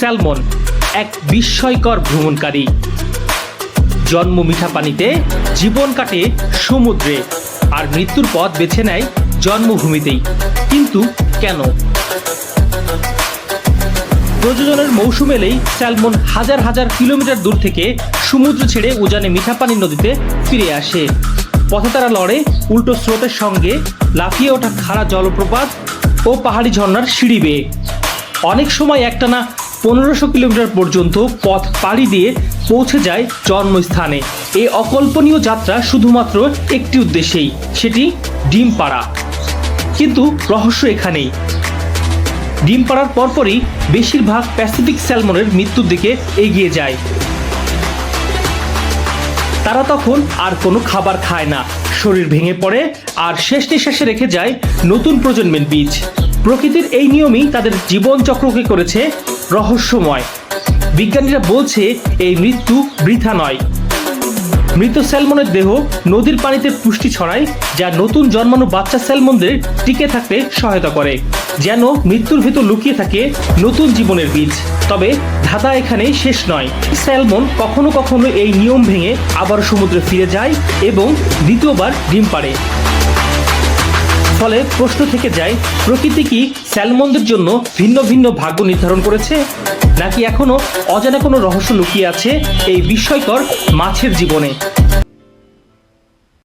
Salmon এক বিস্ময়কর ভ্রমণকারী। জন্ম মিঠা পানিতে জীবন কাটে সমুদ্রে, আর মৃত্যুর পথ বেছে নেয় জন্মভূমিতেই। কিন্তু কেন? প্রযোজনের মৌসুম এলেই স্যালমন হাজার হাজার কিলোমিটার দূর থেকে সমুদ্র ছেড়ে উজানে মিঠা পানির নদীতে ফিরে আসে। পথে তারা লড়ে উল্টো স্রোতের সঙ্গে, লাফিয়ে ওঠা খাড়া জলপ্রপাত ও পাহাড়ি ঝর্ণার সিঁড়ি বেয়ে। অনেক সময় একটানা পনেরোশো কিলোমিটার পর্যন্ত পথ পাড়ি দিয়ে পৌঁছে যায় জন্মস্থানে। এই অকল্পনীয় যাত্রা শুধুমাত্র একটি উদ্দেশ্যেই, সেটি ডিম পাড়া কিন্তু রহস্য এখানেই। ডিম পাড়ার পরপরই বেশিরভাগ প্যাসিফিক স্যালমনের মৃত্যুর দিকে এগিয়ে যায়। তারা তখন আর কোনো খাবার খায় না। শরীর ভেঙে পড়ে আর শেষ নিঃশ্বাসে রেখে যায় নতুন প্রজন্মের বীজ। প্রকৃতির এই নিয়মই তাদের জীবনচক্রকে করেছে রহস্যময়। বিজ্ঞানীরা বলছে, এই মৃত্যু বৃথা নয়। মৃত স্যালমনের দেহ নদীর পানিতে পুষ্টি ছড়ায়, যা নতুন জন্মানো বাচ্চা স্যালমনদের টিকে থাকতে সহায়তা করে, যেন মৃত্যুর ভেতর লুকিয়ে থাকে নতুন জীবনের বীজ। তবে ধাঁধা এখানেই শেষ নয়। স্যালমন কখনো কখনো এই নিয়ম ভেঙে আবার সমুদ্রে ফিরে যায় এবং দ্বিতীয়বার ডিম পাড়ে। ফলে প্রশ্ন থেকে যায়, প্রকৃতি কি স্যালমনদের জন্য ভিন্ন ভিন্ন ভাগ্য নির্ধারণ করেছে? নাকি এখনও অজানা কোনো রহস্য লুকিয়ে আছে এই বিস্ময়কর মাছের জীবনে?